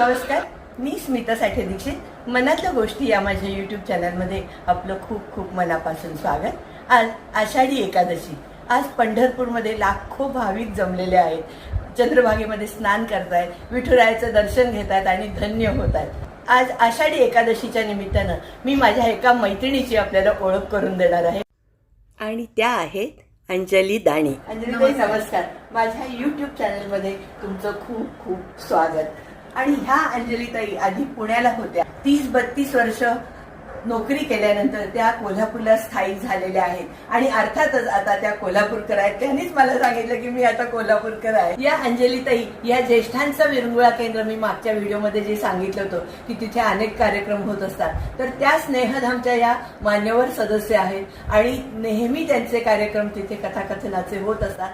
नमस्कार मी स्मिता साठे दीक्षित. मनातल्या गोष्टी या माझ्या युट्यूब चॅनलमध्ये आपलं खूप खूप मनापासून स्वागत. आज आषाढी एकादशी. आज पंढरपूरमध्ये लाखो भाविक जमलेले आहेत. चंद्रभागेमध्ये स्नान करतायत विठुरायाचं दर्शन घेत आहेत आणि धन्य होत आहेत आज आषाढी एकादशीच्या निमित्तानं मी माझ्या एका मैत्रिणीची आपल्याला ओळख करून देणार आहे. आणि त्या आहेत अंजली दाणी. अंजली नमस्कार. माझ्या युट्यूब चॅनलमध्ये तुमचं खूप खूप स्वागत. आणि ह्या अंजलीताई आधी पुण्याला होत्या. तीस बत्तीस वर्ष नोकरी केल्यानंतर त्या कोल्हापूरला स्थायिक झालेल्या आहेत. आणि अर्थातच आता त्या कोल्हापूरकर आहेत. त्यांनीच मला सांगितलं की मी आता कोल्हापूरकर आहे. या अंजलीताई या ज्येष्ठांचा विरंगुळा केंद्र मी मागच्या व्हिडिओमध्ये जे सांगितलं होतं की तिथे अनेक कार्यक्रम होत असतात. तर त्या स्नेहधामच्या या मान्यवर सदस्य आहेत. आणि नेहमी त्यांचे कार्यक्रम तिथे कथाकथनाचे होत असतात.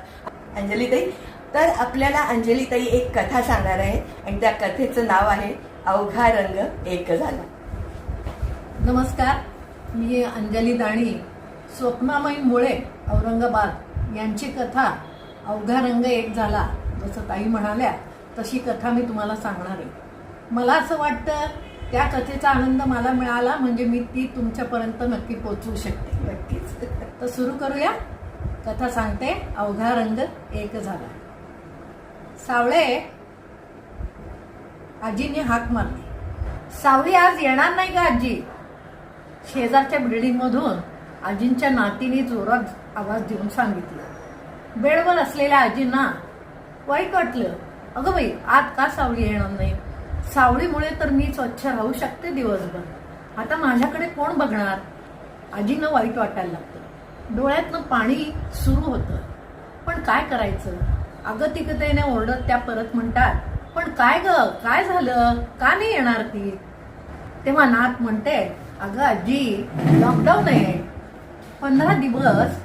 अंजलीताई तर आपल्याला अंजली ताई एक कथा सांगणार आहे आणि त्या कथेचं नाव आहे अवघा रंग एक झाला. नमस्कार मी अंजली दाणी. स्वप्नामयी मुळे औरंगाबाद यांची कथा अवघा रंग एक झाला जसं ताई म्हणाल्या तशी कथा मी तुम्हाला सांगणार आहे. मला असं वाटतं त्या कथेचा आनंद मला मिळाला म्हणजे मी ती तुमच्यापर्यंत नक्की पोचवू शकते. नक्कीच. तर सुरू करूया. कथा सांगते अवघा रंग एक झाला. सावळे आजीने हाक मारली. सावळी आज येणार नाही का आजी? शेजारच्या बिल्डिंग मधून आजींच्या नातीने जोरात आवाज देऊन सांगितलं. बेडवर असलेल्या आजींना वाईट वाटलं. अगं बाई आज का सावळी येणार नाही? सावळीमुळे तर मी स्वच्छ राहू शकते दिवसभर. आता माझ्याकडे कोण बघणार? आजींना वाईट वाटायला लागतं. डोळ्यातनं पाणी सुरू होतं. पण काय करायचं? अगं अगतिकतेने ओरडत त्या परत म्हणतात पण काय ग? काय झालं? का नाही येणार ती? तेव्हा नाथ म्हणते अगं आजी लॉकडाऊन आहे. पंधरा दिवस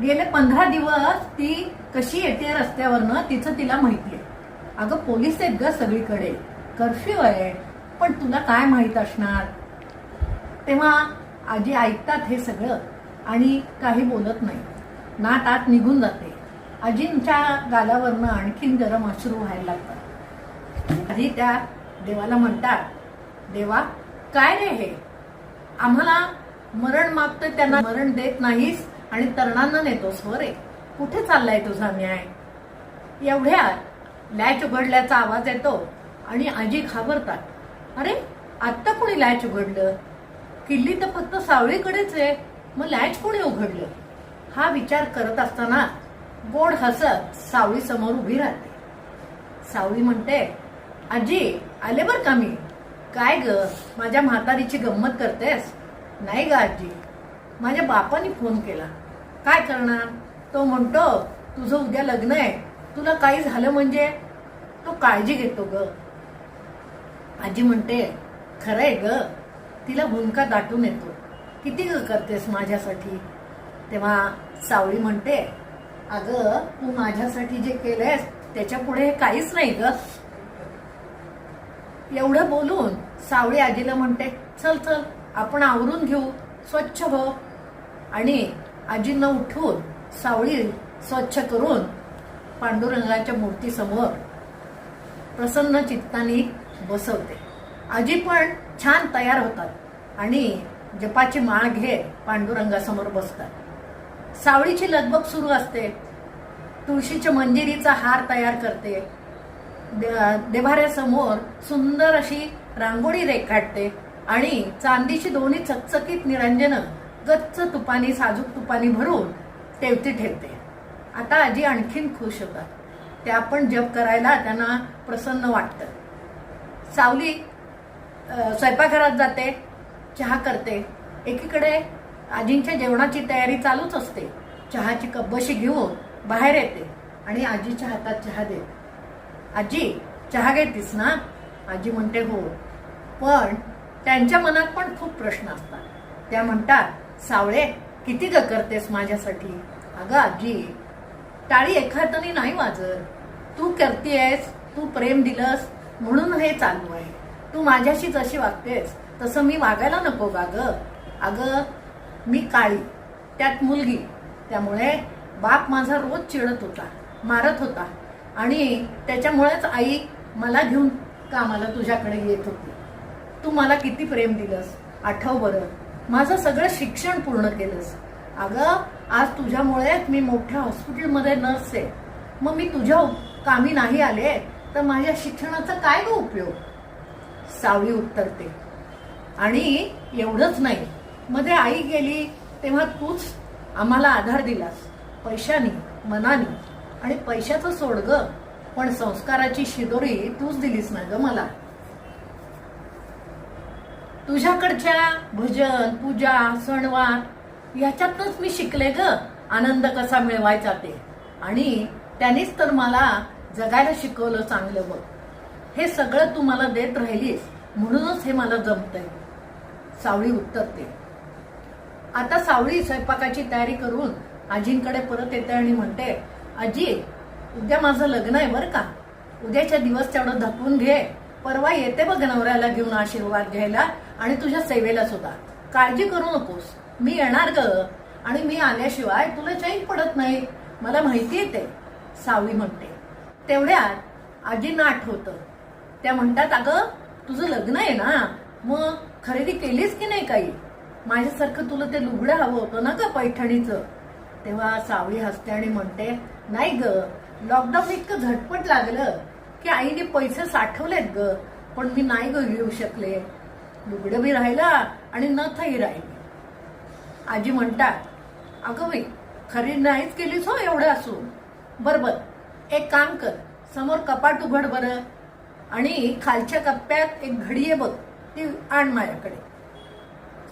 गेले पंधरा दिवस ती कशी येते रस्त्यावरनं तिचं तिला माहिती आहे अगं पोलीस आहेत ग सगळीकडे कर्फ्यू आहे पण तुला काय माहीत असणार? तेव्हा आजी ऐकतात हे सगळं आणि काही बोलत नाही. नात आत निघून जाते. आजींच्या गालावरनं आणखीन गरम अश्रू व्हायला लागतात. आधी त्या देवाला म्हणतात देवा काय रे हे? आम्हाला मरण मागतोय त्यांना मरण देत नाहीस आणि तरणांना नेतोस हो रे. कुठे चाललाय तुझा न्याय? एवढ्या लॅच उघडल्याचा आवाज येतो आणि आजी घाबरतात. अरे आत्ता कोणी लॅच उघडलं? किल्ली तर फक्त सावळीकडेच आहे. मग लॅच कोणी उघडलं? हा विचार करत असताना गोड हसत सावळी समोर उभी राहते. सावळी म्हणते आजी आले बर का मी? काय ग माझ्या म्हातारीची गंमत करतेस? नाही ग आजी माझ्या बापाने फोन केला. काय करणार? तो म्हणतो तुझं उद्या लग्न आहे. तुला काही झालं म्हणजे? तो काळजी घेतो ग. आजी म्हणते खरंय ग तिला भूमिका दाटून येतो. किती ग करतेस माझ्यासाठी? तेव्हा सावळी म्हणते अगं तू माझ्यासाठी जे केलंय त्याच्या पुढे काहीच नाही ग. एवढं बोलून सावळी आजीला म्हणते चल चल आपण आवरून घेऊ स्वच्छ हो आणि आजींना उठून सावळी स्वच्छ करून पांडुरंगाच्या मूर्तीसमोर प्रसन्न चित्ताने बसवते. आजी पण छान तयार होतात आणि जपाची माळ घेत पांडुरंगासमोर बसतात. सावळीची लगबग सुरू असते. तुळशीच्या मंजिरीचा हार तयार करते. देभाऱ्यासमोर सुंदर अशी रांगोळी रेखाटते आणि चांदीची दोन्ही चकचकीत निरंजन गच्च तुपानी साजूक तुपानी भरून ठेवती ठेवते. आता आजी आणखीन खुश होतात. त्या पण जप करायला त्यांना प्रसन्न वाटतं. सावली स्वयंपाकघरात जाते चहा करते. एकीकडे आजींच्या जेवणाची तयारी चालूच असते. चहाची कब्बशी घेऊन बाहेर येते आणि आजीच्या हातात चहा देते. आजी चहा घेतीस ना? आजी म्हणते हो. पण त्यांच्या मनात पण खूप प्रश्न असतात. त्या म्हणतात सावळे किती ग करतेस माझ्यासाठी? अगं आजी टाळी एखाद्याने नाही वाजत तू करतेस तू प्रेम दिलंस म्हणून हे चालू आहे. तू माझ्याशी जशी वागतेस तसं मी वागायला नको का ग. अगं मी काळी त्यात मुलगी त्यामुळे बाप माझा रोज चिडत होता मारत होता. आणि त्याच्यामुळेच आई मला घेऊन कामाला तुझ्याकडे येत होती. तू मला किती प्रेम दिलंस आठव बरं. माझं सगळं शिक्षण पूर्ण केलंस. अगं आज तुझ्यामुळेच मी मोठ्या हॉस्पिटलमध्ये नर्स आहे. मग मी तुझ्या कामी नाही आले तर माझ्या शिक्षणाचा काय गो उपयोग? सावळी उत्तरते. आणि एवढंच नाही. मध्ये आई गेली तेव्हा तूच आम्हाला आधार दिलास. पैशाने मनानी आणि पैशाचं सोड ग पण संस्काराची शिदोरी तूच दिलीस ना ग मला. तुझ्याकडच्या भजन पूजा सणवार याच्यातच मी शिकले ग. आनंद कसा मिळवायचा ते. आणि त्यांनीच तर मला जगायला शिकवलं चांगलं बघ. हे सगळं तू मला देत राहिलीस म्हणूनच हे मला जमतंय. सावळी उत्तरते आता सावळी स्वयंपाकाची तयारी करून आजींकडे परत येते आणि म्हणते आजी उद्या माझं लग्न आहे बरं का? उद्याच्या दिवस तेवढं धपून घे. परवा येते बघ नवऱ्याला घेऊन आशीर्वाद घ्यायला आणि तुझ्या सेवेला सुद्धा. काळजी करू नकोस. मी येणार ग. आणि मी आल्याशिवाय तुला चैन पडत नाही. मला माहिती येते सावळी म्हणते. तेवढ्यात आजींना आठवतं त्या म्हणतात अगं तुझं लग्न आहे ना? मग खरेदी केलीस की नाही काही? माझ्यासारखं तुला ते लुगडं हवं होतं ना ग पैठणीचं? तेव्हा सावळी हसते आणि म्हणते नाही ग लॉकडाऊन इतकं झटपट लागलं की आईने पैसे साठवलेत ग पण मी नाही ग घेऊ शकले. लुगडं बी राहिला आणि नथही राहिली. आजी म्हणतात अगं बाई खरी नाहीच केलीस हो एवढं असून. बरोबर एक काम कर समोर कपाट उघड बरं आणि खालच्या कप्प्यात एक घडी आहे बघ ती आण माझ्याकडे.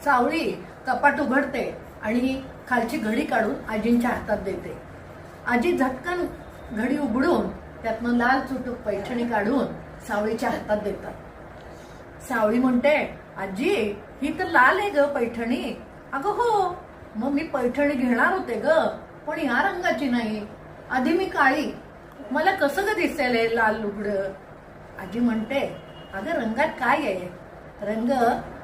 सावळी कपाट उघडते आणि खालची घडी काढून आजींच्या हातात देते. आजी झटकन घडी उघडून त्यातनं लाल चुटूक पैठणी काढून सावळीच्या हातात देतात. सावळी म्हणते आजी ही तर लाल आहे ग पैठणी. अगं हो मग मी पैठणी घेणार होते ग पण या रंगाची नाही. आधी मी काळी. मला कसं ग दिसेल लाल लुगडं आजी म्हणते अगं रंगात काय आहे? रंग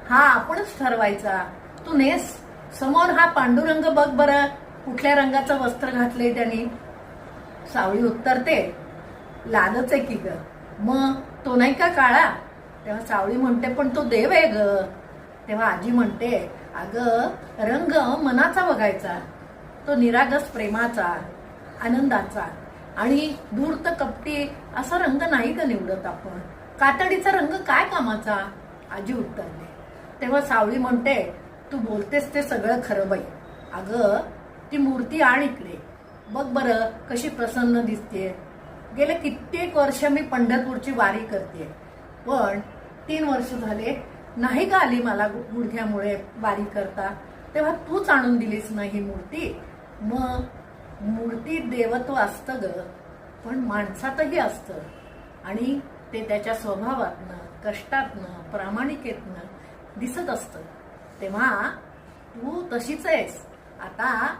हा आपणच ठरवायचा. तू नेस. समोर हा पांडुरंग बघ बरं. कुठल्या रंगाचं वस्त्र घातलंय त्याने? सावळी उत्तरते. लालच आहे की ग. मग तो नाही का काळा? तेव्हा सावळी म्हणते पण तो देव आहे ग. तेव्हा आजी म्हणते अगं रंग मनाचा बघायचा. तो निरागस प्रेमाचा आनंदाचा. आणि धूर्त कपटी असा रंग नाही का निवडत आपण. कातडीचा रंग काय कामाचा? आजी उत्तरते. तेव्हा सावळी म्हणते तू बोलतेस ते सगळं खरं बाई. अगं ती मूर्ती आण इकडे. बघ बरं कशी प्रसन्न दिसते गेल्या कित्येक वर्ष मी पंढरपूरची वारी करते पण तीन वर्ष झाले नाही का आली मला गुडघ्यामुळे वारी करता? तेव्हा तूच आणून दिलीस ना ही मूर्ती? मग मूर्ती देवत्व असतं ग पण माणसातही असतं. आणि ते त्याच्या स्वभावातनं कष्टातनं प्रामाणिकेतनं दिसत असतं. तेव्हा तू तशीच आहेस. आता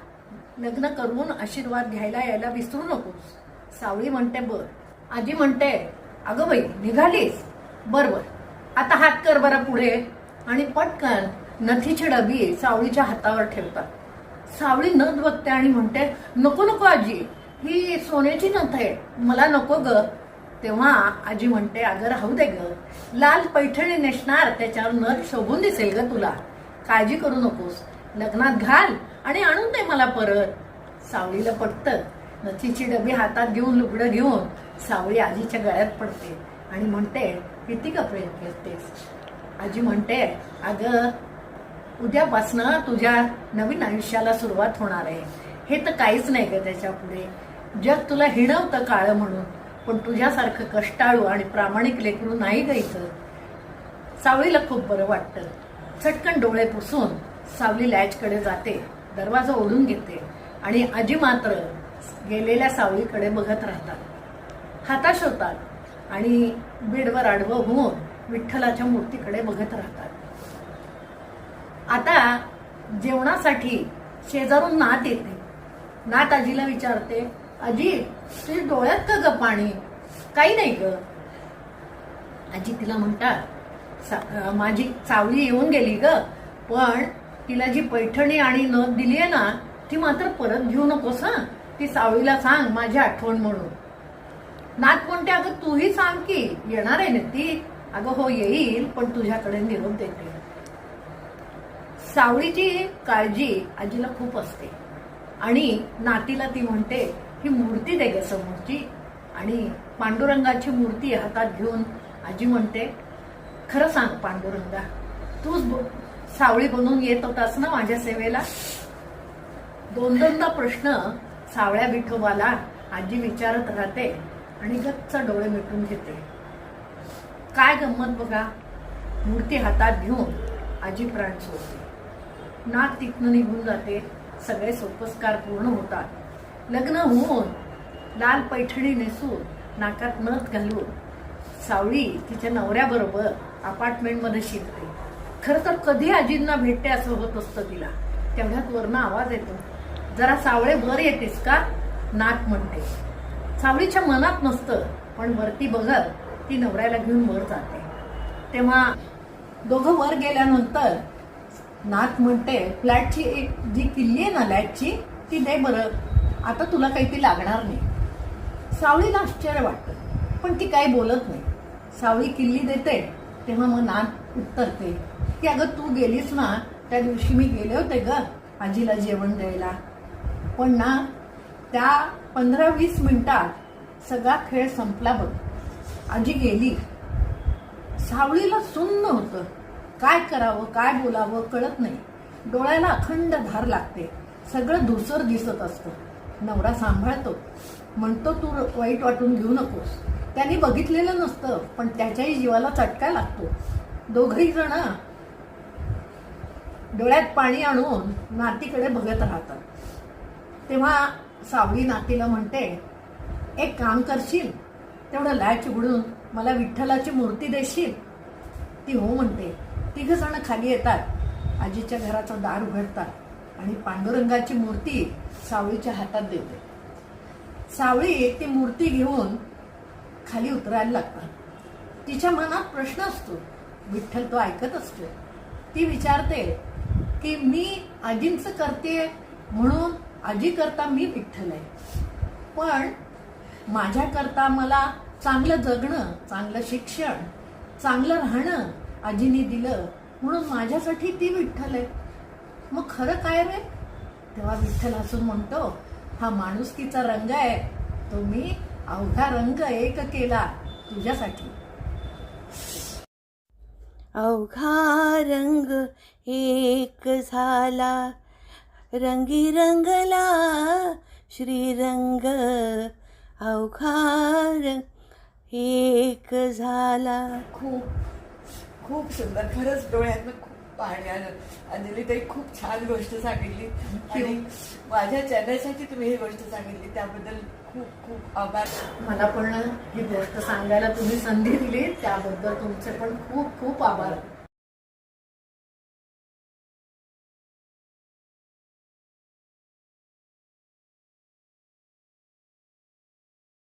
लग्न करून आशीर्वाद घ्यायला यायला विसरू नकोस. सावळी म्हणते बर. आजी म्हणते अगं बाई निघालीस. बर बर आता हात कर बरं पुढे. आणि पटकन नथीची डबी सावळीच्या हातावर ठेवतात. सावळी नथ बघते आणि म्हणते नको नको आजी. ही सोन्याची नथ आहे. मला नको ग. तेव्हा आजी म्हणते अगं राहू दे ग. लाल पैठणी नेसणार त्याच्यावर नथ शोभून दिसेल ग तुला. काळजी करू नकोस. लग्नात घाल आणि आणून दे मला परत. सावळीला पटतं. नथीची डबी हातात घेऊन लुगडं घेऊन सावळी आजीच्या गळ्यात पडते आणि म्हणते किती कपडे घेतेस आजी म्हणते अगं उद्यापासनं तुझ्या नवीन आयुष्याला सुरुवात होणार आहे. हे तर काहीच नाही ग त्याच्या पुढे. जग तुला हिणवतं काळं म्हणून पण तुझ्यासारखं कष्टाळू आणि प्रामाणिक लेकरू नाही ग इथं. सावळीला खूप बरं वाटतं. चटकन डोळे पुसून सावली लॅचकडे जाते दरवाजा ओढून घेते आणि आजी मात्र गेलेल्या सावळीकडे बघत राहतात. हाताश होतात आणि बेडवर आडवं होऊन विठ्ठलाच्या मूर्तीकडे बघत राहतात. आता जेवणासाठी शेजारून नात येते. नात आजीला विचारते आजी तुझ्या डोळ्यात का ग पाणी काही नाही ग. आजी तिला म्हणतात माझी चावली येऊन गेली ग. पण तिला जी पैठणी आणि नथ दिली आहे ना ती मात्र परत घेऊ नकोस हा. ती सावळीला सांग माझी आठवण म्हणून. नात कोणते अगं तूही सांग की येणार आहे ना ती अगं हो येईल पण तुझ्याकडे निरोप देते. सावळीची काळजी आजीला खूप असते. आणि नातीला ती म्हणते ही मूर्ती दे ग समोरची. आणि पांडुरंगाची मूर्ती हातात घेऊन आजी म्हणते खरं सांग पांडुरंगा तूच सावळी बनून येत होतास ना माझ्या सेवेला? दोन दोनदा प्रश्न सावळ्या विठोबाला आजी विचारत राहते आणि गच्च डोळे मिटून घेते. काय गंमत बघा? मूर्ती हातात घेऊन आजी प्राण सोडते. नाक तिथनं निघून जाते. सगळे सोपस्कार पूर्ण होतात. लग्न होऊन लाल पैठणी नेसून नाकात नथ घालून सावळी तिच्या नवऱ्याबरोबर अपार्टमेंटमध्ये शिरते. खरं तर कधी आजींना भेटते असं होत असतं तिला. तेवढ्यात वरनं आवाज येतो. जरा सावळे वर येतेस का? नाक म्हणते. सावळीच्या मनात नसतं पण वरती बघत ती नवऱ्याला घेऊन वर जाते. तेव्हा दोघं वर गेल्यानंतर नाक म्हणते फ्लॅटची एक जी किल्ली आहे ना लॅटची ती दे बरं. आता तुला काही ती लागणार नाही. सावळीला आश्चर्य वाटतं पण ती काही बोलत नाही. सावळी किल्ली देते तेव्हा मग नाथ उत्तरते. की अगं तू गेलीस ना त्या दिवशी मी गेले होते ग आजीला जेवण द्यायला. पण ना त्या पंधरा वीस मिनिटात सगळा खेळ संपला बघ. आजी गेली. सावळीला सुन्न होतं. काय करावं काय बोलावं कळत नाही. डोळ्याला अखंड धार लागते. सगळं धुसर दिसत असतं. नवरा सांभाळतो. म्हणतो तू वाईट वाटून घेऊ नकोस. त्यांनी बघितलेलं नसतं पण त्याच्याही जीवाला चटका लागतो. दोघही जण डोळ्यात पाणी आणून नातीकडे बघत राहतात. तेव्हा सावळी नातीला म्हणते एक काम करशील? तेवढं लॅच उघडून मला विठ्ठलाची मूर्ती देशील? ती हो म्हणते. तिघ जण खाली येतात. आजीच्या घराचं दार उघडतात आणि पांडुरंगाची मूर्ती सावळीच्या हातात देते. सावळी ती मूर्ती घेऊन खाली उतरायला लागतात. तिच्या मनात प्रश्न असतो. विठ्ठल तो ऐकत असतो. ती विचारते की मी आजींचं करते म्हणून आजी करता मी विठ्ठल आहे. पण माझ्याकरता मला चांगलं जगणं चांगलं शिक्षण चांगलं राहणं आजीने दिलं म्हणून माझ्यासाठी ती विठ्ठल आहे. मग खरं काय रे? तेव्हा विठ्ठल हसून म्हणतो हा माणुसकीचा रंग आहे. तो मी अवघा रंग एक केला तुझ्यासाठी. अवघा रंग एक झाला रंगी रंगला श्रीरंग. अवघा रंग एक झाला. खूप खूप सुंदर. खरंच डोळ्यातनं खूप पाणी आलं. अंजली ताई खूप छान गोष्ट सांगितली. आणि माझ्या चॅनलसाठी तुम्ही ही गोष्ट सांगितली. त्याबद्दल खूप खूप आभार. मला पण ही गोष्ट सांगायला तुम्ही संधी दिली त्याबद्दल तुमचे पण खूप खूप आभार.